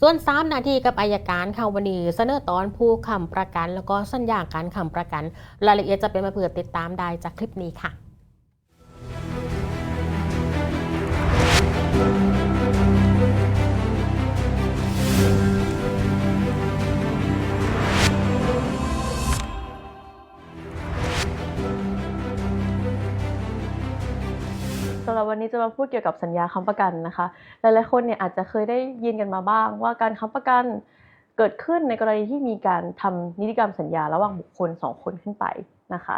ส่วน3นาทีกับอายการค่ะวันนี้เสนอตอนผู้ค้ำประกัน แล้วก็สัญญาการค้ำประกัน รายละเอียดจะเป็นมาเผื่อติดตามได้จากคลิปนี้ค่ะำหรับวันนี้จะมาพูดเกี่ยวกับสัญญาค้ำประกันนะคะ หลายๆคนเนี่ยอาจจะเคยได้ยินกันมาบ้าง ว่าการค้ำประกันเกิดขึ้นในกรณีที่มีการทำนิติกรรมสัญญาระหว่างบุคคล 2 คนขึ้นไปนะคะ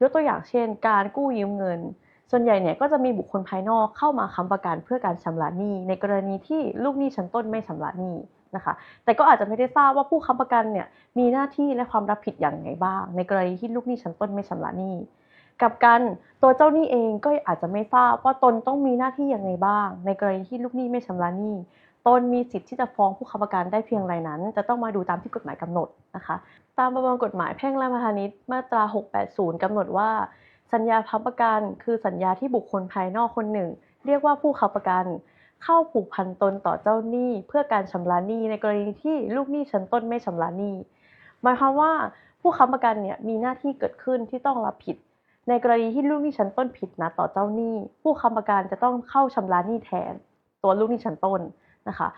ยกตัวอย่างเช่น การกู้ยืมเงิน ส่วนใหญ่เนี่ยก็จะมีบุคคลภายนอกเข้ามาค้ำประกันเพื่อการชำระหนี้ ในกรณีที่ลูกหนี้ชั้นต้นไม่ชำระหนี้นะคะแต่ก็อาจจะไม่ได้ทราบว่าผู้ค้ำประกันเนี่ยมีหน้าที่และความรับผิดอย่างไรบ้าง ในกรณีที่ลูกหนี้ชั้นต้นไม่ชำระหนี้ กับกันตัวเจ้าหนี้เองก็อาจจะไม่ทราบว่าตนต้องมีหน้าที่อย่างไรบ้าง ในกรณีที่ลูกหนี้ไม่ชำระหนี้ตนมีสิทธิ์ที่จะฟ้องผู้ค้ำประกันได้เพียงไรนั้น จะต้องมาดูตามที่กฎหมายกำหนดนะคะ ตามประมวลกฎหมายแพ่งและพาณิชย์มาตรา 680กำหนดว่า สัญญาค้ำประกัน คือสัญญาที่บุคคลภายนอกคนหนึ่ง เรียกว่าผู้ค้ำประกัน เข้าผูกพันตนต่อเจ้าหนี้ เพื่อการชำระหนี้ในกรณีที่ลูกหนี้ชั้นต้นไม่ชำระหนี้หมายความว่าผู้ค้ำประกันเนี่ยมีหน้าที่เกิดขึ้นที่ต้องรับผิด ในกรณีที่ลูกหนี้ชั้นต้นผิดนัดต่อเจ้าหนี้ ผู้ค้ำประกันจะต้องเข้าชำระหนี้แทน ตัวลูกหนี้ชั้นต้นนะคะ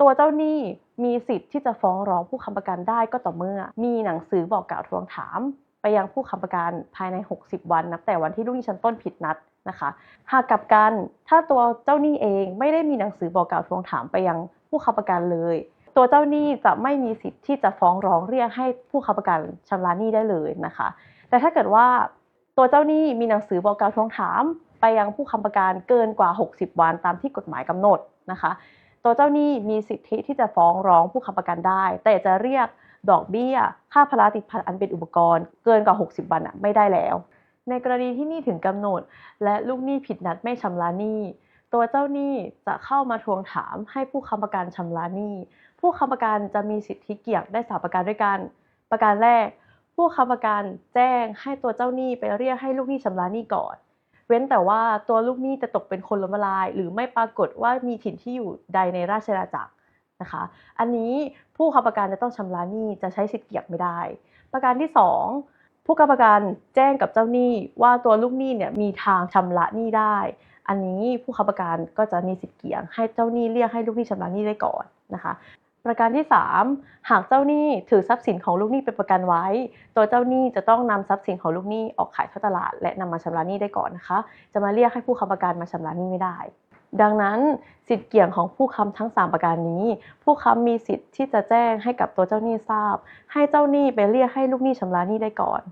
ตัวเจ้าหนี้มีสิทธิ์ที่จะฟ้องร้องผู้ค้ำประกันได้ก็ต่อเมื่อ มีหนังสือบอกกล่าวทวงถาม ไปยังผู้ค้ำประกันภายใน 60 วันนับแต่วันที่ลูกหนี้ชั้นต้นผิดนัดนะคะ หากกลับกันถ้าตัวเจ้าหนี้เองไม่ได้มีหนังสือบอกกล่าวทวงถามไปยังผู้ค้ำประกันเลยตัวเจ้าหนี้จะไม่มีสิทธิ์ที่จะฟ้องร้องเรียกให้ผู้ค้ำประกันชำระหนี้ได้เลยนะคะ แต่ถ้าเกิดว่า ตัวเจ้าหนี้มีหนังสือบอกกล่าวทวงถาม ไปยังผู้ค้ำประกันเกินกว่า 60 วันตามที่กฎหมายกำหนดนะคะ ตัวเจ้าหนี้มีสิทธิที่จะฟ้องร้องผู้ค้ำประกันได้ แต่จะเรียกดอกเบี้ย ค่าพลาติดพันอันเป็นอุปกรณ์ เกินกว่า 60 วันอะไม่ได้แล้ว ในกรณีที่หนี้ถึงกำหนด และลูกหนี้ผิดนัดไม่ชำระหนี้ตัวเจ้าหนี้จะเข้ามาทวงถามให้ผู้ค้ำประกันชำระหนี้ ผู้ค้ำประกันจะมีสิทธิเกี่ยงได้สามประการด้วยกัน ประการแรก ผู้ค้ำประกันแจ้งให้ตัวเจ้าหนี้ไปเรียกให้ลูกหนี้ชำระหนี้ก่อน เว้นแต่ว่าตัวลูกหนี้จะตกเป็นคนล้มละลาย หรือไม่ปรากฏว่ามีถิ่นที่อยู่ใดในราชอาณาจักรนะคะ อันนี้ผู้ค้ำประกันจะต้องชำระหนี้จะใช้สิทธิ์เกี่ยงไม่ได้ ประการที่สองผู้ค้ำประกันแจ้งกับเจ้าหนี้ว่าตัวลูกหนี้เนี่ยมีทางชำระหนี้ได้ อันนี้ผู้ค้ำประกันก็จะมีสิทธิ์เกี่ยงให้เจ้าหนี้เรียกให้ลูกหนี้ชำระหนี้ได้ก่อนนะคะ ประการที่ 3 หากเจ้าหนี้ถือทรัพย์สินของลูกหนี้เป็นประกันไว้ ตัวเจ้าหนี้จะต้องนำทรัพย์สินของลูกหนี้ออกขายเข้าตลาด และนำมาชำระหนี้ได้ก่อนนะคะ จะมาเรียกให้ผู้ค้ำประกันมาชำระหนี้ไม่ได้ ดังนั้นสิทธิ์เกี่ยงของผู้ค้ำทั้ง 3 ประการนี้ ผู้ค้ำมีสิทธิ์ที่จะแจ้งให้กับตัวเจ้าหนี้ทราบ ให้เจ้าหนี้ไปเรียกให้ลูกหนี้ชำระหนี้ได้ก่อน